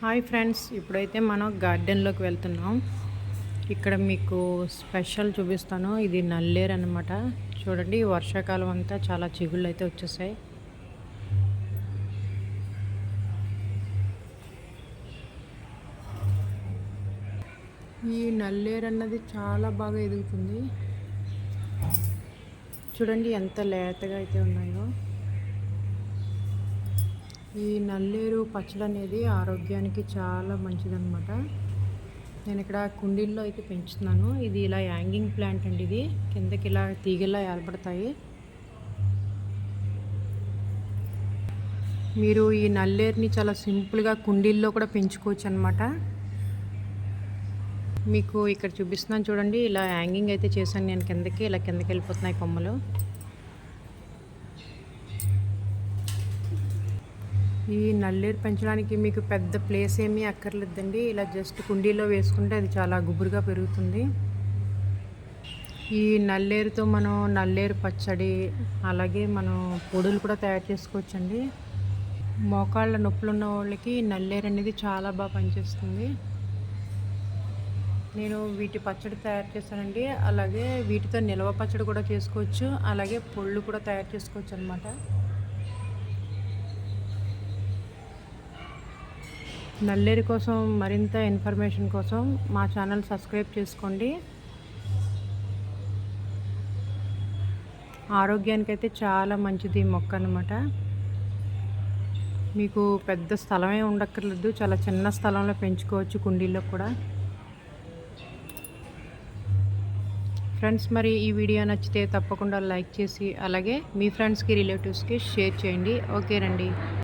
Hi friends ఇప్పుడైతే మనం గార్డెన్లోకి వెళ్తున్నాం. ఇక్కడ మీకు స్పెషల్ చూపిస్తాను. ఇది నల్లేరు అనమాట చూడండి వర్షాకాలం అంతా చాలా చిగుళ్ళు అయితే వచ్చేసాయి. ఈ నల్లేరు అన్నది చాలా బాగా ఎదుగుతుంది. చూడండి ఎంత లేతగా అయితే ఉన్నాయో. ఈ నల్లేరు పచ్చడి అనేది ఆరోగ్యానికి చాలా మంచిదనమాట నేను ఇక్కడ కుండీల్లో అయితే పెంచుతున్నాను. ఇది ఇలా యాంగింగ్ ప్లాంట్ అండి ఇది. కిందకి ఇలా తీగలా ఏర్పడతాయి. మీరు ఈ నల్లేరుని చాలా సింపుల్గా కుండీల్లో కూడా పెంచుకోవచ్చు అనమాట మీకు ఇక్కడ చూపిస్తున్నాను చూడండి. ఇలా యాంగింగ్ అయితే చేశాను నేను కిందకి. ఇలా కిందకి వెళ్ళిపోతున్నాయి కొమ్మలు. ఈ నల్లేరు పెంచడానికి మీకు పెద్ద ప్లేస్ ఏమీ అక్కర్లేదండి. ఇలా జస్ట్ కుండీలో వేసుకుంటే అది చాలా గుబురుగా పెరుగుతుంది. ఈ నల్లేరుతో మనం నల్లేరు పచ్చడి అలాగే మనం పొడులు కూడా తయారు చేసుకోవచ్చండి. మోకాళ్ళ నొప్పులు ఉన్న వాళ్ళకి నల్లేరు అనేది చాలా బాగా పనిచేస్తుంది. నేను వీటి పచ్చడి తయారు చేశానండి. అలాగే వీటితో నిల్వ పచ్చడి కూడా చేసుకోవచ్చు. అలాగే పొళ్ళు కూడా తయారు చేసుకోవచ్చు అనమాట నల్లేరు కోసం మరింత ఇన్ఫర్మేషన్ కోసం మా ఛానల్ సబ్స్క్రైబ్ చేసుకోండి. ఆరోగ్యానికైతే చాలా మంచిది మొక్క అనమాట మీకు పెద్ద స్థలమే ఉండక్కర్లేదు చాలా చిన్న స్థలంలో పెంచుకోవచ్చు కుండీల్లో కూడా. ఫ్రెండ్స్ మరి ఈ వీడియో నచ్చితే తప్పకుండా లైక్ చేసి అలాగే మీ ఫ్రెండ్స్కి రిలేటివ్స్కి షేర్ చేయండి. ఓకేనండి